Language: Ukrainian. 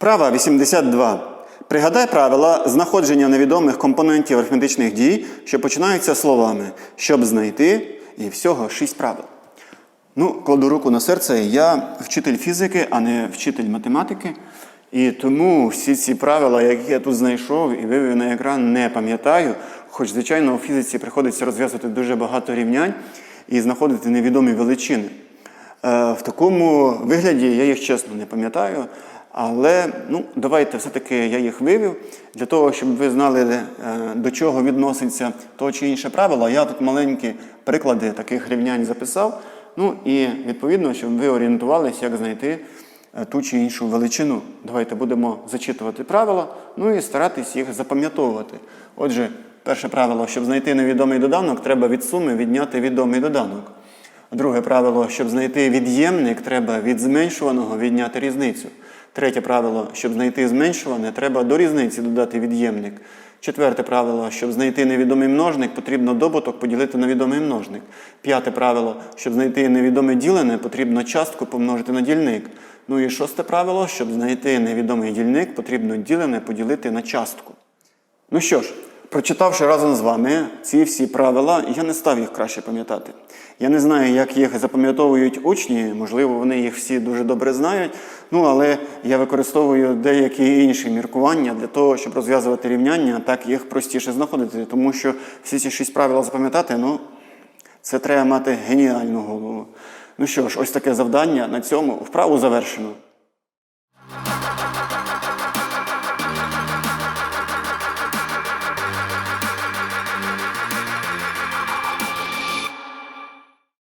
Вправа 82. Пригадай правила знаходження невідомих компонентів арифметичних дій, що починаються словами щоб знайти і всього шість правил. Ну, кладу руку на серце, я вчитель фізики, а не вчитель математики. І тому всі ці правила, які я тут знайшов і вивів на екран, не пам'ятаю. Хоч, звичайно, у фізиці приходиться розв'язувати дуже багато рівнянь і знаходити невідомі величини. Е, В такому вигляді я їх чесно не пам'ятаю. Але ну, давайте все-таки я їх вивів для того, щоб ви знали, е, до чого відноситься то чи інше правило. Я тут маленькі приклади таких рівнянь записав. Ну і відповідно, щоб ви орієнтувалися, як знайти е, ту чи іншу величину. Давайте будемо зачитувати правила, ну і старатись їх запам'ятовувати. Отже, перше правило, щоб знайти невідомий доданок, треба від суми відняти відомий доданок. Друге правило, щоб знайти від'ємник, треба від зменшуваного відняти різницю. Третє правило, щоб знайти зменшуване, треба до різниці додати від'ємник. Четверте правило, щоб знайти невідомий множник, потрібно добуток поділити на відомий множник. П'яте правило, щоб знайти невідоме ділене, потрібно частку помножити на дільник. Ну і шосте правило, щоб знайти невідомий дільник, потрібно ділене поділити на частку. Ну що ж, прочитавши разом з вами ці всі правила, я не став їх краще пам'ятати. Я не знаю, як їх запам'ятовують учні, можливо, вони їх всі дуже добре знають. Ну, але я використовую деякі інші міркування для того, щоб розв'язувати рівняння, так їх простіше знаходити. Тому що всі ці шість правил запам'ятати, ну, це треба мати геніальну голову. Ну що ж, ось таке завдання на цьому вправу завершено.